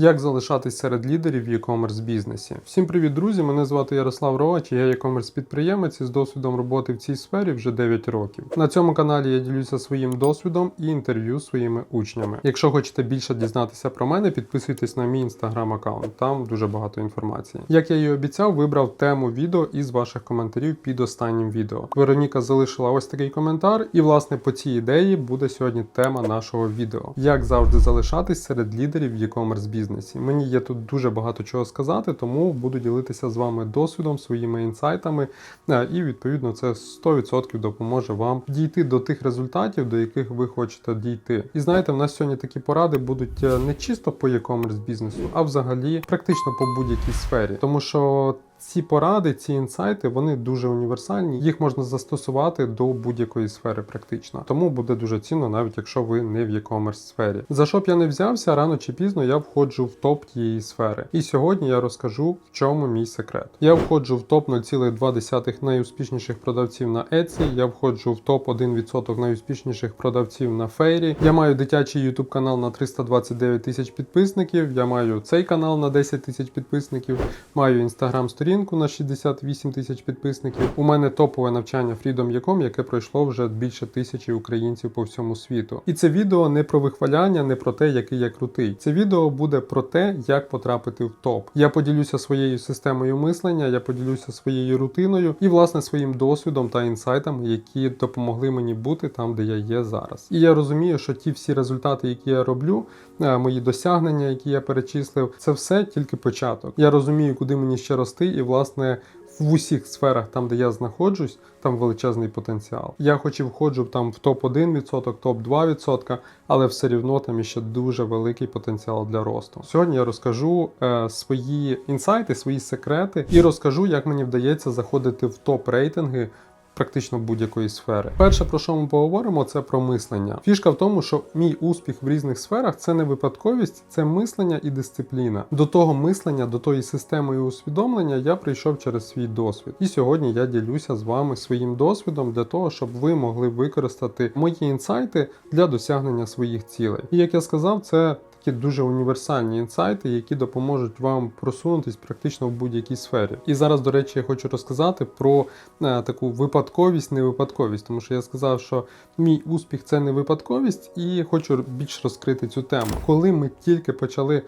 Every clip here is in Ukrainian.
Як залишатись серед лідерів в e-commerce бізнесі? Всім привіт, друзі! Мене звати Ярослав Роач, я e-commerce підприємець із досвідом роботи в цій сфері вже 9 років. На цьому каналі я ділюся своїм досвідом і інтерв'ю з своїми учнями. Якщо хочете більше дізнатися про мене, підписуйтесь на мій інстаграм аккаунт. Там дуже багато інформації. Як я і обіцяв, вибрав тему відео із ваших коментарів під останнім відео. Вероніка залишила ось такий коментар, і власне по цій ідеї буде сьогодні тема нашого відео. Як завжди залишатись серед лідерів в e-commerce бізнесі. Мені є тут дуже багато чого сказати, тому буду ділитися з вами досвідом, своїми інсайтами, е, і відповідно це 100% допоможе вам дійти до тих результатів, до яких ви хочете дійти. І знаєте, в нас сьогодні такі поради будуть е, не чисто по e-commerce бізнесу, а взагалі практично по будь-якій сфері, тому що. Ці поради, ці інсайти, вони дуже універсальні. Їх можна застосувати до будь-якої сфери, практично. Тому буде дуже цінно, навіть якщо ви не в e-commerce сфері. За що б я не взявся, рано чи пізно я входжу в топ тієї сфери. І сьогодні я розкажу, в чому мій секрет. Я входжу в топ 0,2 найуспішніших продавців на Etsy, Я входжу в топ 1% найуспішніших продавців на Фейрі. Я маю дитячий YouTube канал на 329 тисяч підписників. Я маю цей канал на 10 тисяч підписників. Маю інстаграм сторінку сторінку на 68 тисяч підписників. У мене топове навчання Freedom.com, яке пройшло вже більше тисячі українців по всьому світу. І це відео не про вихваляння, не про те, який я крутий. Це відео буде про те, як потрапити в топ. Я поділюся своєю системою мислення, я поділюся своєю рутиною і, власне, своїм досвідом та інсайтами, які допомогли мені бути там, де я є зараз. І я розумію, що ті всі результати, які я роблю, е, мої досягнення, які я перечислив, це все тільки початок. Я розумію, куди мені ще рости, і власне. В усіх сферах, там, де я знаходжусь, там величезний потенціал. Я хоч і входжу там в топ-1%, топ-2%, але все рівно там іще дуже великий потенціал для росту. Сьогодні я розкажу е, свої інсайти, свої секрети і розкажу, як мені вдається заходити в топ-рейтинги практично будь-якої сфери. Перше, про що ми поговоримо, це про мислення. Фішка в тому, що мій успіх в різних сферах це не випадковість, це мислення і дисципліна. До того мислення, до тої системи і усвідомлення я прийшов через свій досвід. І сьогодні я ділюся з вами своїм досвідом для того, щоб ви могли використати мої інсайти для досягнення своїх цілей. І як я сказав, це такі дуже універсальні інсайти, які допоможуть вам просунутись практично в будь-якій сфері. І зараз, до речі, я хочу розказати про е, таку випадковість, невипадковість, тому що я сказав, що мій успіх це не випадковість, і хочу більш розкрити цю тему. Коли ми тільки почали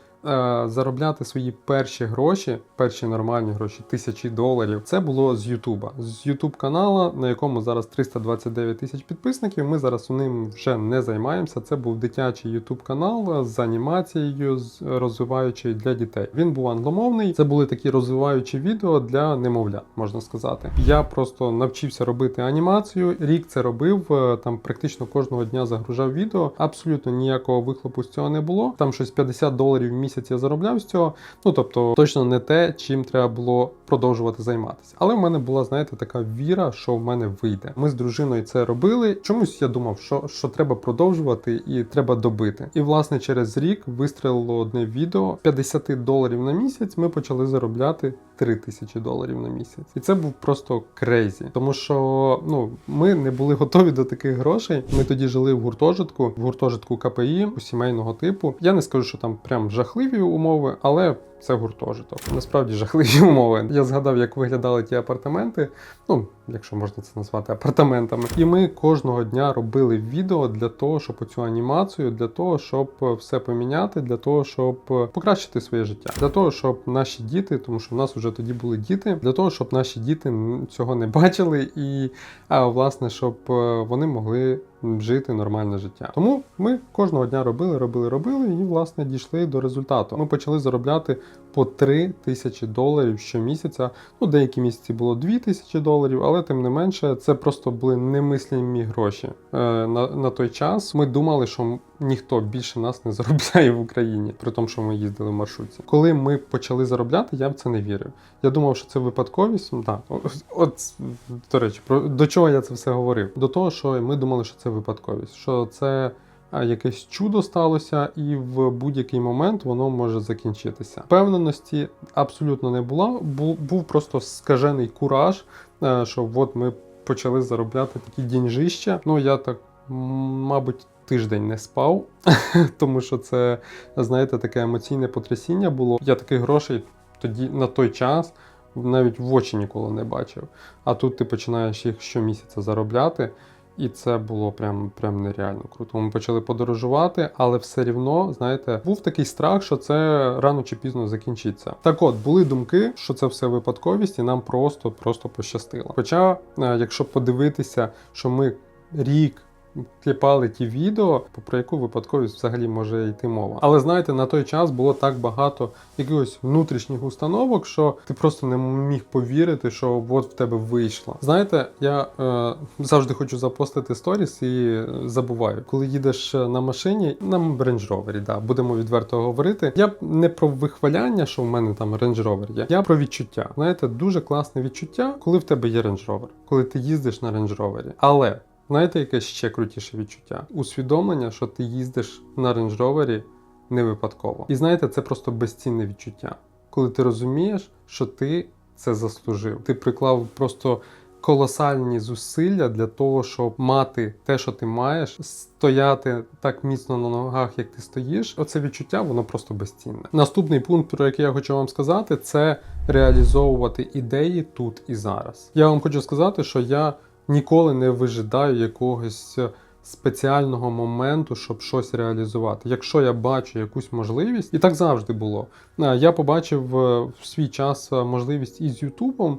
заробляти свої перші гроші, перші нормальні гроші, тисячі доларів. Це було з Ютуба. З Ютуб канала, на якому зараз 329 тисяч підписників. Ми зараз у ним вже не займаємося. Це був дитячий Ютуб канал з анімацією, з розвиваючий для дітей. Він був англомовний. Це були такі розвиваючі відео для немовлят, можна сказати. Я просто навчився робити анімацію. Рік це робив. е, Там практично кожного дня загружав відео. Абсолютно ніякого вихлопу з цього не було. Там щось 50 доларів в місяць я заробляв з цього. Ну тобто, точно не те, чим треба було продовжувати займатися. Але в мене була, знаєте, така віра, що в мене вийде. Ми з дружиною це робили. Чомусь я думав, що, що треба продовжувати і треба добити. І власне через рік вистрілило одне відео 50 доларів на місяць. Ми почали заробляти 3 тисячі доларів на місяць. І це був просто крейзі, тому що ну ми не були готові до таких грошей. Ми тоді жили в гуртожитку, в гуртожитку КПІ у сімейного типу. Я не скажу, що там прям жахливі умови, але це гуртожиток. Насправді жахливі умови. Я згадав, як виглядали ті апартаменти. Ну, якщо можна це назвати апартаментами. І ми кожного дня робили відео для того, щоб оцю анімацію, для того, щоб все поміняти, для того, щоб покращити своє життя, для того, щоб наші діти, тому що в нас вже тоді були діти, для того, щоб наші діти цього не бачили, і а, власне, щоб е, вони могли. Жити нормальне життя. Тому ми кожного дня робили, робили, робили і власне дійшли до результату. Ми почали заробляти по 3 тисячі доларів щомісяця. Ну, деякі місяці було 2 тисячі доларів, але тим не менше, це просто були немислимі гроші. Е, на, на той час ми думали, що ніхто більше нас не заробляє в Україні, при тому, що ми їздили в маршрутці. Коли ми почали заробляти, я в це не вірив. Я думав, що це випадковість. Так, от, от до речі, про до чого я це все говорив? До того, що ми думали, що це випадковість, що це. Якесь чудо сталося, і в будь-який момент воно може закінчитися. Впевненості абсолютно не. Був, був просто скажений кураж, е, що от ми почали заробляти такі дінжища. Ну я так, мабуть, тиждень не спав, тому що це, знаєте, таке емоційне потрясіння було. Я таких грошей тоді на той час навіть в очі ніколи не бачив. А тут ти починаєш їх щомісяця заробляти. І це було прям прям нереально круто. Ми почали подорожувати, але все рівно, знаєте, був такий страх, що це рано чи пізно закінчиться. Так от були думки, що це все випадковість, і нам просто просто пощастило. Хоча, е, якщо подивитися, що ми рік. Кліпали ті відео, про яку випадковість взагалі може йти мова. Але знаєте, на той час було так багато якихось внутрішніх установок, що ти просто не міг повірити, що от в тебе вийшло. Знаєте, я е, завжди хочу запостити сторіс і забуваю, коли їдеш на машині на Range Rover, да, будемо відверто говорити. Я не про вихваляння, що в мене там Range Rover є. Я про відчуття. Знаєте, дуже класне відчуття, коли в тебе є Range Rover, коли ти їздиш на Range Rover. Але Знаєте, яке ще крутіше відчуття? Усвідомлення, що ти їздиш на Range Rover не випадково. І знаєте, це просто безцінне відчуття, коли ти розумієш, що ти це заслужив. Ти приклав просто колосальні зусилля для того, щоб мати те, що ти маєш, стояти так міцно на ногах, як ти стоїш. Оце відчуття, воно просто безцінне. Наступний пункт, про який я хочу вам сказати, це реалізовувати ідеї тут і зараз. Я вам хочу сказати, що я ніколи не вижидаю якогось спеціального моменту, щоб щось реалізувати. Якщо я бачу якусь можливість, і так завжди було. Е, Я побачив е, в свій час е, можливість із Ютубом,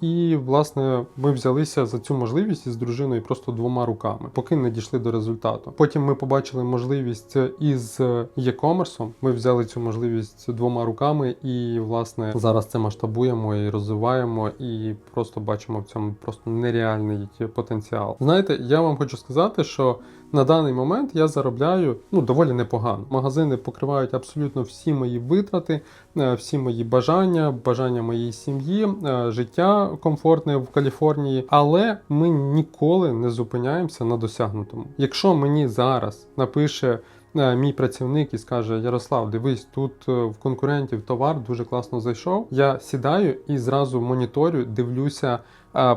і, власне, ми взялися за цю можливість із дружиною просто двома руками, поки не дійшли до результату. Потім ми побачили можливість із e-commerce, Ми взяли цю можливість двома руками, і, власне, зараз це масштабуємо і розвиваємо, і просто бачимо в цьому просто нереальний потенціал. Знаєте, я вам хочу сказати, що на даний момент я заробляю ну доволі непогано. Магазини покривають абсолютно всі мої витрати, е, всі мої бажання, бажання моєї сім'ї, е, життя комфортне в Каліфорнії, але ми ніколи не зупиняємося на досягнутому. Якщо мені зараз напише. Е, мій працівник і скаже: Ярослав, дивись, тут в конкурентів товар дуже класно зайшов. Я сідаю і зразу моніторю, дивлюся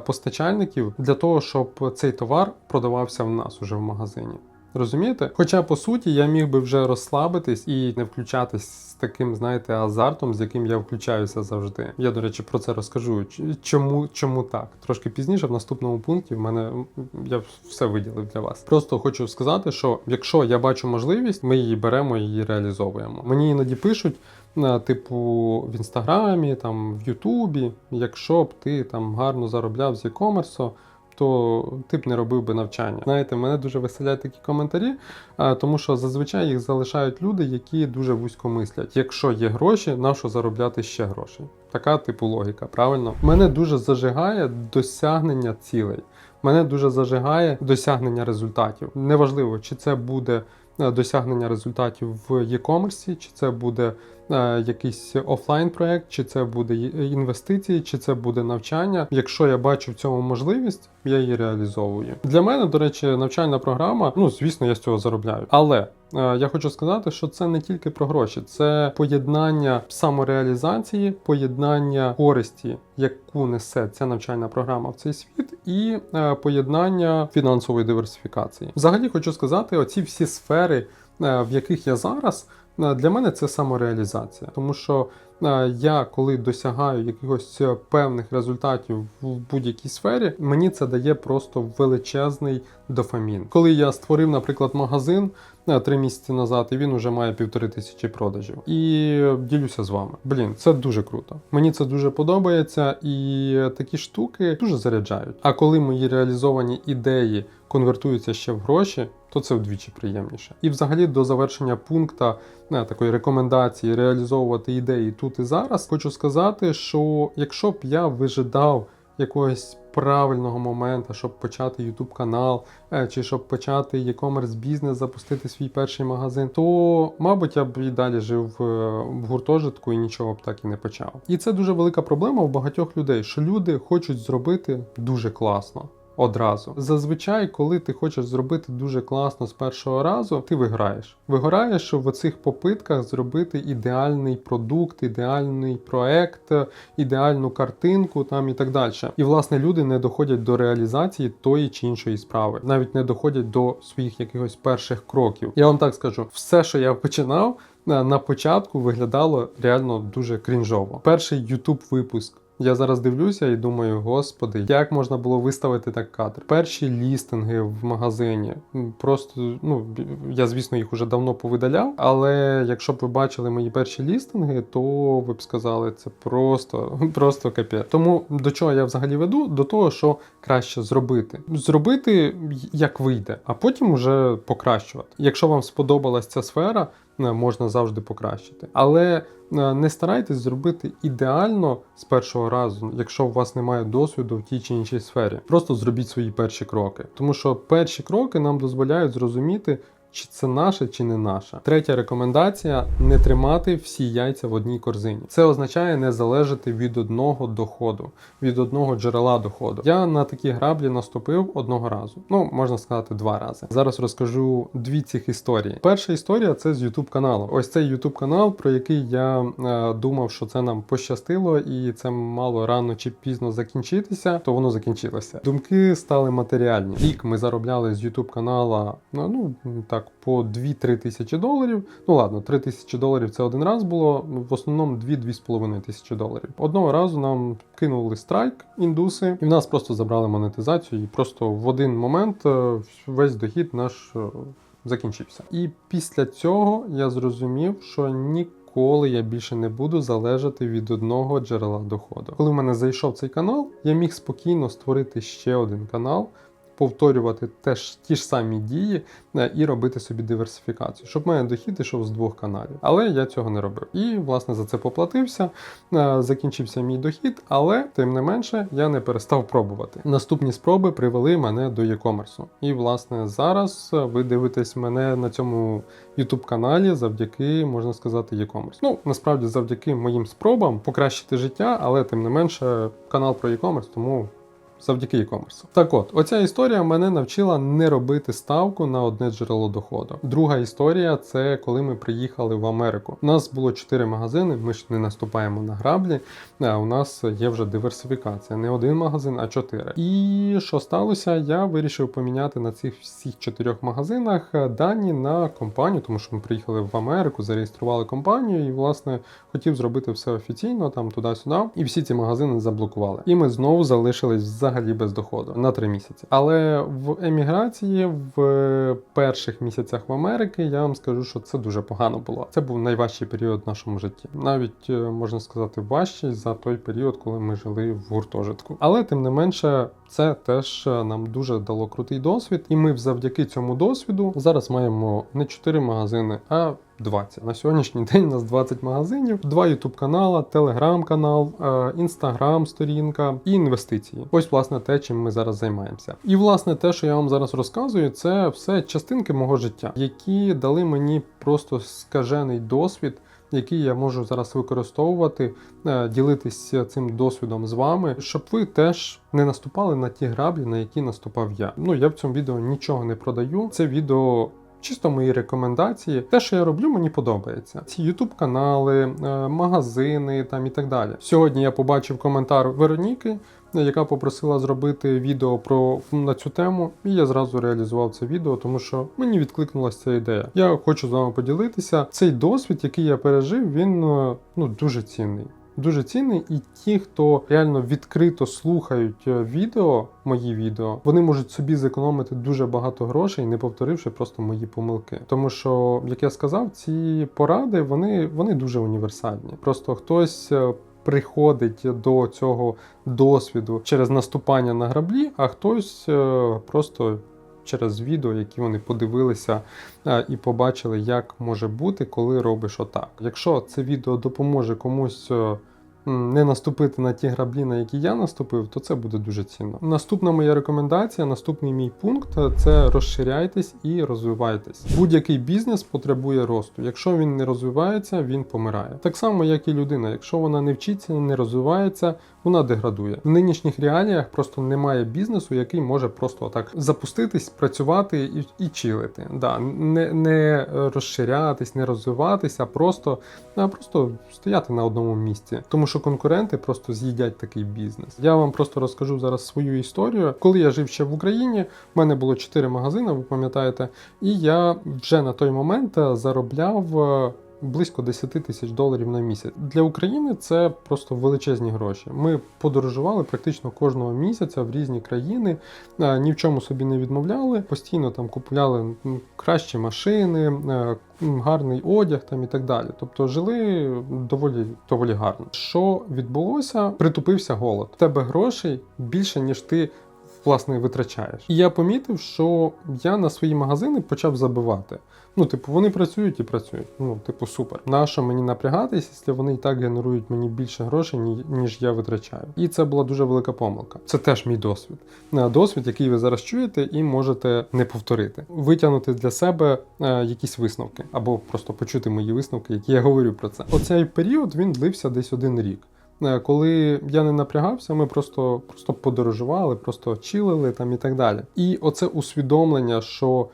постачальників для того, щоб цей товар продавався в нас уже в магазині. Розумієте? Хоча по суті я міг би вже розслабитись і не включатись з таким, знаєте, азартом, з яким я включаюся завжди. Я, до речі, про це розкажу. Чому чому так? Трошки пізніше, в наступному пункті, в мене я все виділив для вас. Просто хочу сказати, що якщо я бачу можливість, ми її беремо і її реалізовуємо. Мені іноді пишуть. Типу в інстаграмі, там в Ютубі, якщо б ти там гарно заробляв з e-commerce, то ти б не робив би навчання. Знаєте, мене дуже веселяють такі коментарі, тому що зазвичай їх залишають люди, які дуже вузько мислять. Якщо є гроші, на що заробляти ще гроші? Така типу логіка, правильно? Мене дуже зажигає досягнення цілей. Мене дуже зажигає досягнення результатів. Неважливо, чи це буде е, досягнення результатів в e-commerce, чи це буде Е, якийсь офлайн проект, чи це буде інвестиції, чи це буде навчання. Якщо я бачу в цьому можливість, я її реалізовую. Для мене, до речі, навчальна програма, ну звісно, я з цього заробляю. Але е, я хочу сказати, що це не тільки про гроші, це поєднання самореалізації, поєднання користі, яку несе ця навчальна програма в цей світ, і е, поєднання фінансової диверсифікації. Взагалі хочу сказати, оці всі сфери, в яких я зараз. Е, для мене це самореалізація, тому що е, я, коли досягаю якихось певних результатів в будь-якій сфері, мені це дає просто величезний дофамін. Коли я створив, наприклад, магазин три місяці назад, і він вже має півтори тисячі продажів. І ділюся з вами. Блін, це дуже круто. Мені це дуже подобається, і такі штуки дуже заряджають. А коли мої реалізовані ідеї конвертуються ще в гроші, то це вдвічі приємніше. І взагалі до завершення пункта не, такої рекомендації реалізовувати ідеї тут і зараз, хочу сказати, що якщо б я вижидав якогось правильного моменту, щоб почати YouTube канал, е, чи щоб почати e-commerce бізнес, запустити свій перший магазин, то, мабуть, я б і далі жив е, в гуртожитку і нічого б так і не почав. І це дуже велика проблема у багатьох людей, що люди хочуть зробити дуже класно одразу. Зазвичай, коли ти хочеш зробити дуже класно з першого разу, ти виграєш. Виграєш в оцих попитках зробити ідеальний продукт, ідеальний проект, ідеальну картинку там і так далі. І власне люди не доходять до реалізації тої чи іншої справи, навіть не доходять до своїх якихось перших кроків. Я вам так скажу, все, що я починав. На початку виглядало реально дуже крінжово. Перший YouTube випуск. Я зараз дивлюся і думаю, господи, як можна було виставити так кадр? Перші лістинги в магазині. Просто ну я звісно їх уже давно повидаляв. Але якщо б ви бачили мої перші лістинги, то ви б сказали, це просто, просто капець. Тому до чого я взагалі веду? До того, що краще зробити. Зробити як вийде, а потім вже покращувати. Якщо вам сподобалась ця сфера, е, можна завжди покращити. Але е, не старайтесь зробити ідеально з першого разу, якщо у вас немає досвіду в тій чи іншій сфері. Просто зробіть свої перші кроки. Тому що перші кроки нам дозволяють зрозуміти. Чи це наше, чи не наше. Третя рекомендація не тримати всі яйця в одній корзині. Це означає не залежати від одного доходу, від одного джерела доходу. Я на такі граблі наступив одного разу. Ну, можна сказати, два рази. Зараз розкажу дві цих історії. Перша історія це з YouTube каналу. Ось цей YouTube канал, про який я е, думав, що це нам пощастило, і це мало рано чи пізно закінчитися, то воно закінчилося. Думки стали матеріальні. Рік ми заробляли з YouTube канала, ну ну, так по 2-3 тисячі доларів. Ну ладно, 3 тисячі доларів це один раз було. В основному 2-2,5 тисячі доларів. Одного разу нам кинули страйк індуси, і в нас просто забрали монетизацію, і просто в один момент е, весь дохід наш е, закінчився. І після цього я зрозумів, що ніколи я більше не буду залежати від одного джерела доходу. Коли в мене зайшов цей канал, я міг спокійно створити ще один канал. Повторювати теж ті ж самі дії е, і робити собі диверсифікацію, щоб мене дохід ішов з двох каналів. Але я цього не робив. І власне за це поплатився. е, Закінчився мій дохід, але тим не менше я не перестав пробувати. Наступні спроби привели мене до e-commerce. І власне зараз е, ви дивитесь мене на цьому youtube каналі завдяки, можна сказати, e-commerce. Ну насправді завдяки моїм спробам покращити життя, але тим не менше канал про e-commerce, тому завдяки e-commerce. Так от, оця історія мене навчила не робити ставку на одне джерело доходу. Друга історія це коли ми приїхали в Америку. У нас було 4 магазини, ми ж не наступаємо на граблі. А у нас є вже диверсифікація. Не один магазин, а чотири. І що сталося? Я вирішив поміняти на цих всіх чотирьох магазинах е, дані на компанію, тому що ми приїхали в Америку, зареєстрували компанію і, власне, хотів зробити все офіційно, там туди-сюди. І всі ці магазини заблокували. І ми знову залишились взагалі без доходу на три місяці. Але в еміграції в перших місяцях в Америки я вам скажу, що це дуже погано було. Це був найважчий період в нашому житті. Навіть е, можна сказати, важчий за той період, коли ми жили в гуртожитку. Але тим не менше, це теж е, нам дуже дало крутий досвід, і ми завдяки цьому досвіду зараз маємо не 4 магазини, а 20. На сьогоднішній день у нас 20 магазинів, два YouTube канала, Telegram канал, Instagram сторінка і інвестиції. Ось власне те, чим ми зараз займаємося. І власне те, що я вам зараз розказую, це все частинки мого життя, які дали мені просто скажений досвід. Який я можу зараз використовувати, е, ділитися цим досвідом з вами, щоб ви теж не наступали на ті граблі, на які наступав я. Ну я в цьому відео нічого не продаю. Це відео Чисто мої рекомендації. Те, що я роблю, мені подобається. Ці YouTube канали, е, магазини там і так далі. Сьогодні я побачив коментар Вероніки, яка попросила зробити відео про на цю тему, і я зразу реалізував це відео, тому що мені відкликнулася ця ідея. Я хочу з вами поділитися. Цей досвід, який я пережив, він е, ну дуже цінний. Дуже цінний, і ті, хто реально відкрито слухають е, відео, мої відео, вони можуть собі зекономити дуже багато грошей, не повторивши просто мої помилки. Тому що, як я сказав, ці поради вони, вони дуже універсальні. Просто хтось. е, Приходить до цього досвіду через наступання на граблі, а хтось е, просто через відео, які вони подивилися е, і побачили, як може бути, коли робиш отак. Якщо це відео допоможе комусь е, не наступити на ті граблі, на які я наступив, то це буде дуже цінно. Наступна моя рекомендація, наступний мій пункт е, це розширяйтесь і розвивайтесь. Будь-який бізнес потребує росту. Якщо він не розвивається, він помирає. Так само, як і людина. Якщо вона не вчиться, не розвивається, вона деградує. В нинішніх реаліях просто немає бізнесу, який може просто отак запуститись, працювати і, і чилити. Да, не, не розширятись, не розвиватись, а просто, а просто стояти на одному місці. Тому що конкуренти просто з'їдять такий бізнес. Я вам просто розкажу зараз свою історію. Коли я жив ще в Україні, в мене було 4 магазини, ви пам'ятаєте, і я вже на той момент е, заробляв. Близько 10 тисяч доларів на місяць для України це просто величезні гроші. Ми подорожували практично кожного місяця в різні країни, е, ні в чому собі не відмовляли. Постійно там купували кращі машини, е, гарний одяг там і так далі. Тобто жили доволі доволі гарно. Що відбулося? Притупився голод. В тебе грошей більше ніж ти. Власне, витрачаєш. І я помітив, що я на свої магазини почав забивати. Ну, типу, вони працюють і працюють. Ну, типу, супер. Нащо мені напрягатись, якщо вони і так генерують мені більше грошей, ніж я витрачаю. І це була дуже велика помилка. Це теж мій досвід. Е, Досвід, який ви зараз чуєте, і можете не повторити. Витягнути для себе е, якісь висновки, або просто почути мої висновки, які я говорю про це. Оцей період він длився десь один рік. Е, Коли я не напрягався, ми просто, просто подорожували, просто чилили там і так далі. І оце усвідомлення, що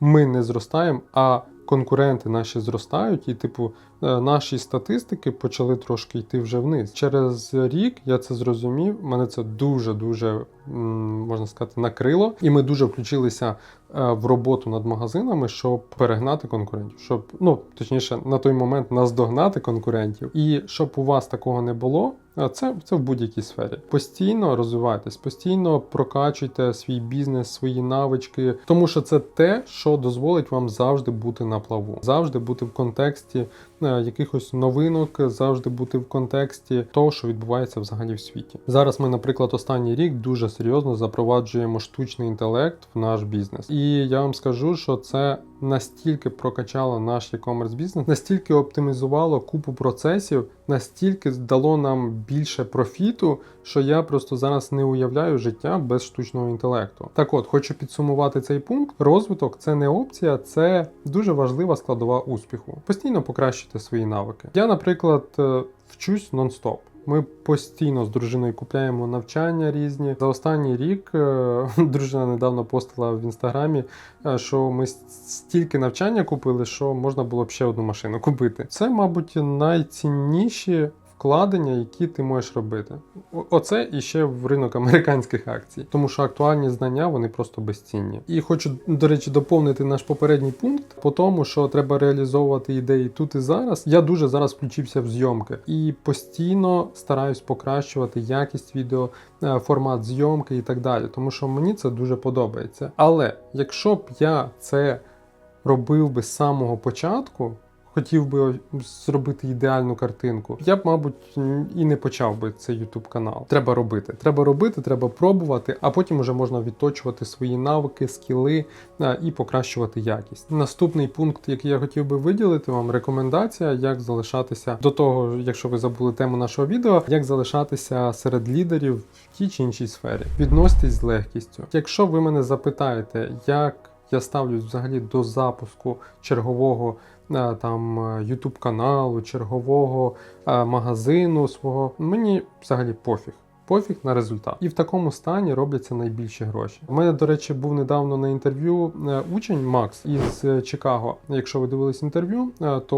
ми не зростаємо, а конкуренти наші зростають, і, типу, е, наші статистики почали трошки йти вже вниз. Через рік я це зрозумів. Мене це дуже дуже можна сказати накрило, і ми дуже включилися е, в роботу над магазинами, щоб перегнати конкурентів, щоб ну точніше на той момент наздогнати конкурентів, і щоб у вас такого не було. Це, це в будь-якій сфері. Постійно розвивайтесь, постійно прокачуйте свій бізнес, свої навички, тому що це те, що дозволить вам завжди бути на плаву, завжди бути в контексті якихось новинок, завжди бути в контексті того, що відбувається взагалі в світі. Зараз ми, наприклад, останній рік дуже серйозно запроваджуємо штучний інтелект в наш бізнес. І я вам скажу, що це настільки прокачало наш e-commerce бізнес, настільки оптимізувало купу процесів, настільки дало нам більше профіту, що я просто зараз не уявляю життя без штучного інтелекту. Так от, хочу підсумувати цей пункт. Розвиток це не опція, це дуже важлива складова успіху. Постійно покращити свої навики. Я, наприклад, е, вчусь нон-стоп. Ми постійно з дружиною купляємо навчання різні. За останній рік е, дружина недавно постила в інстаграмі, е, що ми стільки навчання купили, що можна було б ще одну машину купити. Це, мабуть, найцінніші вкладення, які ти можеш робити. Оце і ще в ринок американських акцій, тому що актуальні знання вони просто безцінні. І хочу, до речі, доповнити наш попередній пункт по тому, що треба реалізовувати ідеї тут і зараз. Я дуже зараз включився в зйомки і постійно стараюсь покращувати якість відео, е, формат зйомки і так далі, тому що мені це дуже подобається. Але якщо б я це робив би з самого початку. Хотів би зробити ідеальну картинку. Я б, мабуть, і не почав би цей YouTube канал. Треба робити. Треба робити, треба пробувати, а потім вже можна відточувати свої навики, скіли і покращувати якість. Наступний пункт, який я хотів би виділити вам, рекомендація, як залишатися до того, якщо ви забули тему нашого відео, як залишатися серед лідерів в тій чи іншій сфері. Відноситесь з легкістю. Якщо ви мене запитаєте, як я ставлюсь взагалі до запуску чергового е, там е, YouTube каналу, чергового е, магазину свого. Мені взагалі пофіг. Пофіг на результат. І в такому стані робляться найбільші гроші. У мене, до речі, був недавно на інтерв'ю е, учень Макс із е, Чикаго. Якщо ви дивились інтерв'ю, е, то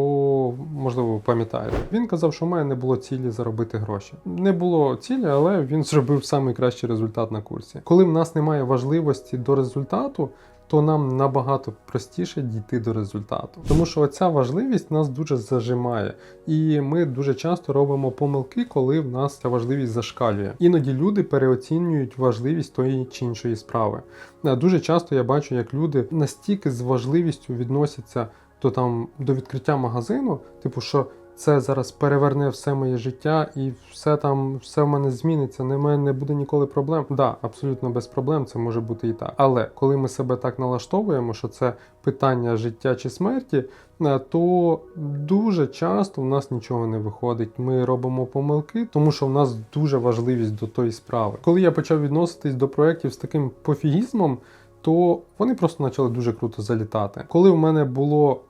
можливо ви пам'ятаєте. Він казав, що в мене не було цілі заробити гроші. Не було цілі, але він зробив найкращий результат на курсі. Коли в нас немає важливості до результату, то нам набагато простіше дійти до результату. Тому що оця важливість нас дуже зажимає, і ми дуже часто робимо помилки, коли в нас ця важливість зашкалює. Іноді люди переоцінюють важливість тої чи іншої справи. Дуже часто я бачу, як люди настільки з важливістю відносяться до там до відкриття магазину, типу, що це зараз переверне все моє життя і все там, все в мене зміниться. Не мене не буде ніколи проблем. Да, абсолютно без проблем, це може бути і так. Але коли ми себе так налаштовуємо, що це питання життя чи смерті, е, то дуже часто в нас нічого не виходить. Ми робимо помилки, тому що в нас дуже важливість до тої справи. Коли я почав відноситись до проєктів з таким пофігізмом, то вони просто почали дуже круто залітати. Коли в мене було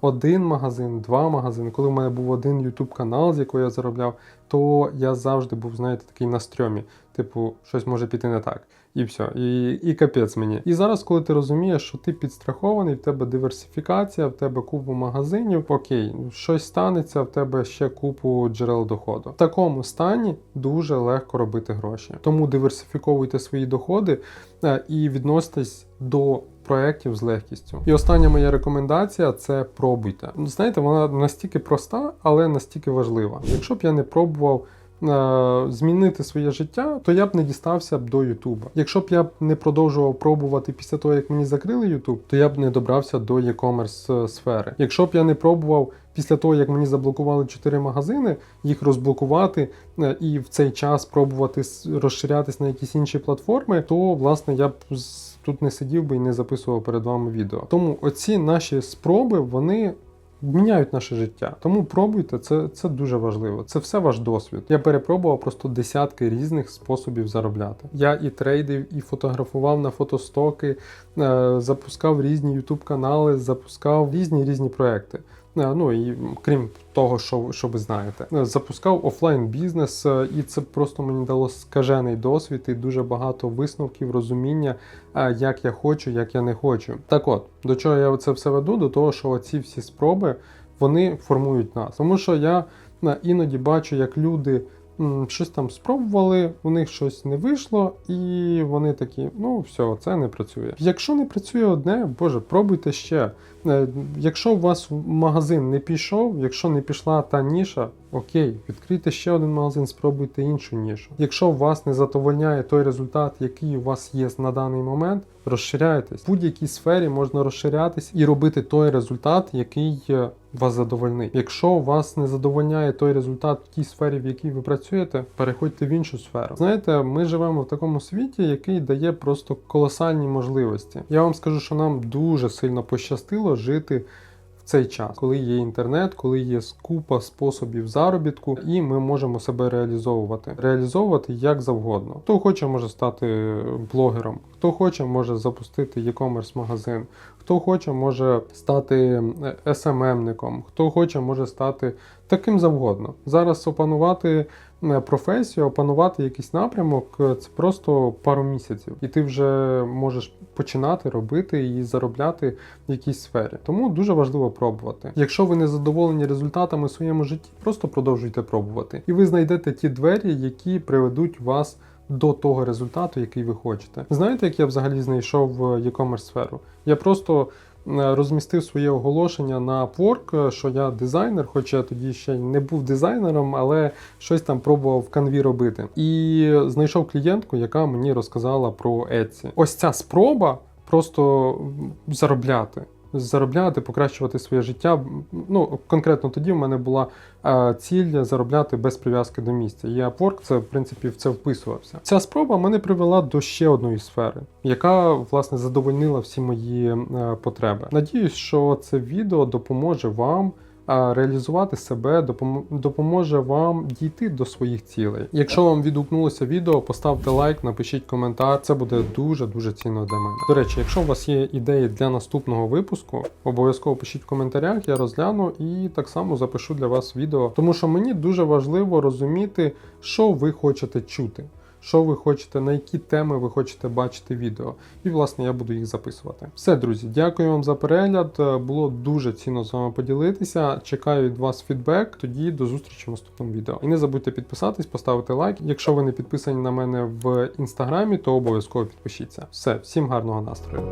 один магазин, два магазини, коли в мене був один YouTube канал, з якого я заробляв, то я завжди був, знаєте, такий на стрьомі. Типу, щось може піти не так. І все, і, і капець мені. І зараз, коли ти розумієш, що ти підстрахований, в тебе диверсифікація, в тебе купу магазинів, окей, щось станеться, в тебе ще купу джерел доходу. В такому стані дуже легко робити гроші. Тому диверсифіковуйте свої доходи е, і відноситесь до проєктів з легкістю. І остання моя рекомендація це пробуйте. Знаєте, вона настільки проста, але настільки важлива. Якщо б я не пробував. е, Змінити своє життя, то я б не дістався б до Ютуба. Якщо б я не продовжував пробувати після того, як мені закрили Ютуб, то я б не добрався до e-commerce е, сфери. Якщо б я не пробував після того, як мені заблокували 4 магазини, їх розблокувати е, і в цей час пробувати розширятись на якісь інші платформи, то власне я б тут не сидів би і не записував перед вами відео. Тому оці наші спроби вони. Міняють наше життя, тому пробуйте, це, це дуже важливо. Це все ваш досвід. Я перепробував просто десятки різних способів заробляти. Я і трейдив, і фотографував на фотостоки, е, запускав різні YouTube канали, запускав різні різні проекти. Е, Ну і крім того, що, що ви знаєте, Е, запускав офлайн бізнес, е, і це просто мені дало скажений досвід і дуже багато висновків, розуміння, як я хочу, як я не хочу. Так от, до чого я це все веду? До того, що ці всі спроби вони формують нас. Тому що я іноді бачу, як люди. Щось там спробували, у них щось не вийшло, і вони такі: ну все, це не працює. Якщо не працює одне, боже, пробуйте ще. Е, Якщо у вас магазин не пішов, якщо не пішла та ніша, окей, відкрийте ще один магазин, спробуйте іншу нішу. Якщо вас не задовольняє той результат, який у вас є на даний момент, розширяйтесь. В будь-якій сфері можна розширятись і робити той результат, який е, вас задовольнить. Якщо вас не задовольняє той результат в тій сфері, в якій ви працюєте, переходьте в іншу сферу. Знаєте, ми живемо в такому світі, який дає просто колосальні можливості. Я вам скажу, що нам дуже сильно пощастило жити. Цей час, коли є інтернет, коли є купа способів заробітку, і ми можемо себе реалізовувати, реалізовувати як завгодно. Хто хоче, може стати блогером, хто хоче, може запустити e-commerce магазин, хто хоче, може стати SMM-ником, хто хоче, може стати таким завгодно. Зараз опанувати е, професію, опанувати якийсь напрямок е, це просто пару місяців, і ти вже можеш починати робити і заробляти в якійсь сфері. Тому дуже важливо пробувати. Якщо ви не задоволені результатами в своєму житті, просто продовжуйте пробувати, і ви знайдете ті двері, які приведуть вас. До того результату, який ви хочете. Знаєте, як я взагалі знайшов в e-commerce сферу? Я просто е, розмістив своє оголошення на Upwork, е, що я дизайнер, хоча тоді ще не був дизайнером, але щось там пробував в канві робити. І знайшов клієнтку, яка мені розказала про Etsy. Ось ця спроба просто заробляти. Заробляти, покращувати своє життя. Ну конкретно тоді в мене була е, ціль заробляти без прив'язки до місця. І Upwork це в принципі в це вписувався. Ця спроба мене привела до ще одної сфери, яка власне задовольнила всі мої е, потреби. Надіюсь, що це відео допоможе вам. Реалізувати себе допом- допоможе вам дійти до своїх цілей. Якщо вам відгукнулося відео, поставте лайк, напишіть коментар. Це буде дуже дуже цінно для мене. До речі, якщо у вас є ідеї для наступного випуску, обов'язково пишіть в коментарях, я розгляну і так само запишу для вас відео. Тому що мені дуже важливо розуміти, що ви хочете чути. Що ви хочете, на які теми ви хочете бачити відео. І, власне, я буду їх записувати. Все, друзі, дякую вам за перегляд. Е, Було дуже цінно з вами поділитися. Чекаю від вас фідбек. Тоді до зустрічі в наступному відео. І не забудьте підписатись, поставити лайк. Якщо ви не підписані на мене в інстаграмі, то обов'язково підпишіться. Все, всім гарного настрою.